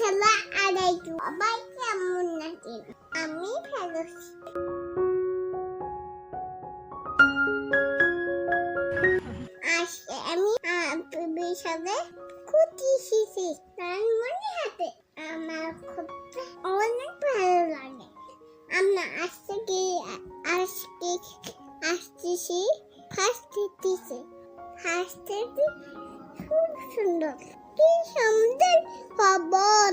আসসালাম আলাইকুম সবাই কেমন আছেন? আমি ভালো হাতে আমার খুঁটতে অনেক ভালো লাগে। আমরা আজকে আজকে আসতেছি ফার্স্ট ফার্স্ট খুব সুন্দর। কি সুন্দর খবর।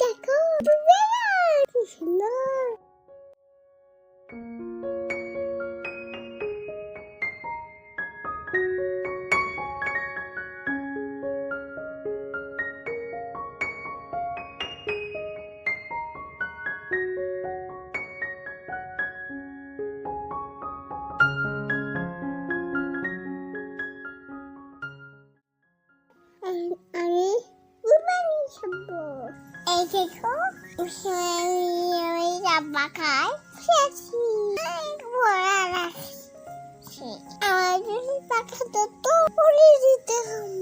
দেখো কি সুন্দর। দেখো ডাব্বা খায় আমার পাখা তো উড়িয়ে দিতে হবে।